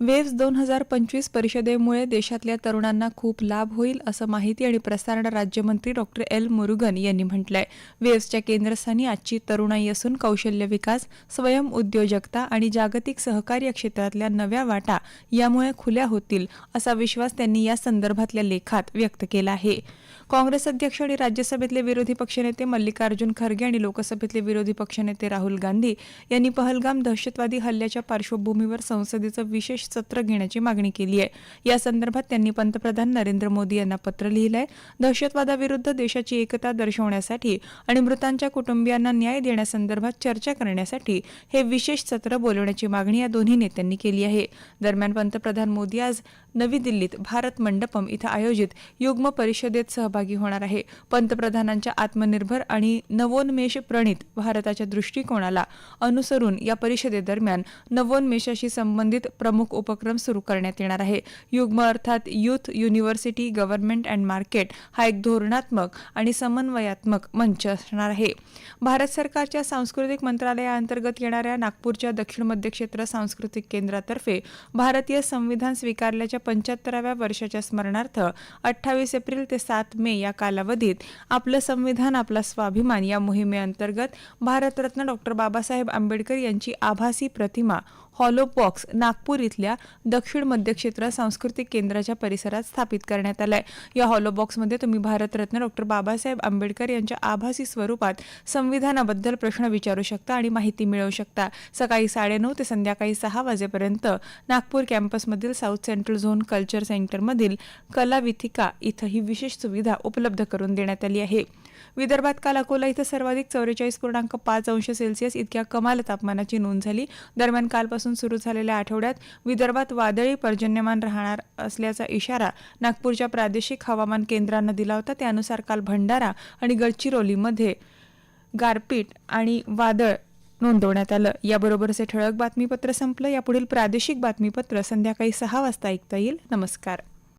Waves दोन हजार पंचवीस परिषदेमुळे देशातल्या तरुणांना खूप लाभ होईल असं माहिती आणि प्रसारण राज्यमंत्री डॉक्टर एल. मुरुगन यांनी म्हटलंय. वेव्सच्या केंद्रस्थानी आजची तरुणाई असून कौशल्य विकास स्वयं उद्योजकता आणि जागतिक सहकार्य क्षेत्रातल्या नव्या वाटा यामुळे खुल्या होतील असा विश्वास त्यांनी या संदर्भातल्या लेखात व्यक्त केला आहे. काँग्रेस अध्यक्ष आणि राज्यसभेतले विरोधी पक्षनेते मल्लिकार्जुन खरगे आणि लोकसभेतले विरोधी पक्षनेते राहुल गांधी यांनी पहलगाम दहशतवादी हल्ल्याच्या पार्श्वभूमीवर संसदेचं विशेष सत्र घेण्याची मागणी केली आहे. या संदर्भात त्यांनी पंतप्रधान नरेंद्र मोदी यांना पत्र लिहिलंय. दहशतवादाविरुद्ध देशाची एकता दर्शवण्यासाठी आणि मृतांच्या कुटुंबियांना न्याय देण्यासंदर्भात चर्चा करण्यासाठी हे विशेष सत्र बोलवण्याची मागणी या दोन्ही नेत्यांनी केली आहे. दरम्यान पंतप्रधान मोदी आज नवी दिल्लीत भारत मंडपम इथं आयोजित युग्म परिषदेत सहभागी होणार आहे. पंतप्रधानांच्या आत्मनिर्भर आणि नवोन्मेष प्रणित भारताच्या दृष्टिकोनाला अनुसरून या परिषदेदरम्यान नवोन्मेषाशी संबंधित प्रमुख उपक्रम सुरू करण्यात येणार आहे. युग्म अर्थात youth university government and market हा एक धोरणात्मक आणि समन्वयात्मक मंच असणार आहे. भारत सरकारच्या सांस्कृतिक मंत्रालयाअंतर्गत येणाऱ्या नागपूरच्या दक्षिण मध्य क्षेत्र सांस्कृतिक केंद्रातर्फे भारतीय संविधान स्वीकारल्याच्या पंच्याहत्तराव्या वर्षाच्या स्मरणार्थ अठ्ठावीस एप्रिल ते सात मे या कालावधीत आपलं संविधान आपला स्वाभिमान या मोहिमेअंतर्गत भारतरत्न डॉक्टर बाबासाहेब आंबेडकर यांची आभासी प्रतिमा हॉलो बॉक्स नागपूर इथल्या दक्षिण मध्य क्षेत्र सांस्कृतिक केंद्राच्या परिसरात स्थापित करण्यात आलाय. या हॉलो बॉक्समध्ये तुम्ही भारतरत्न डॉक्टर बाबासाहेब आंबेडकर यांच्या आभासी स्वरूपात संविधानाबद्दल प्रश्न विचारू शकता आणि माहिती मिळवू शकता. सकाळी साडेनऊ ते संध्याकाळी सहा वाजेपर्यंत नागपूर कॅम्पसमधील साऊथ सेंट्रल झोन कल्चर सेंटरमधील कलाविथिका इथं ही विशेष सुविधा उपलब्ध करून देण्यात आली आहे. विदर्भात काल अकोला इथं सर्वाधिक चौवेचाळीस पूर्णांक पाच अंश सेल्सिअस इतक्या कमाल तापमानाची नोंद झाली. दरम्यान कालपासून सुरू झालेल्या आठवड्यात विदर्भात वादळी पर्जन्यमान राहणार असल्याचा इशारा नागपूरच्या प्रादेशिक हवामान केंद्रानं दिला होता. त्यानुसार काल भंडारा आणि गडचिरोलीमध्ये गारपीट आणि वादळ नोंदवण्यात आलं. याबरोबरच हे ठळक बातमीपत्र संपलं. यापुढील प्रादेशिक बातमीपत्र संध्याकाळी सहा वाजता ऐकता येईल. नमस्कार.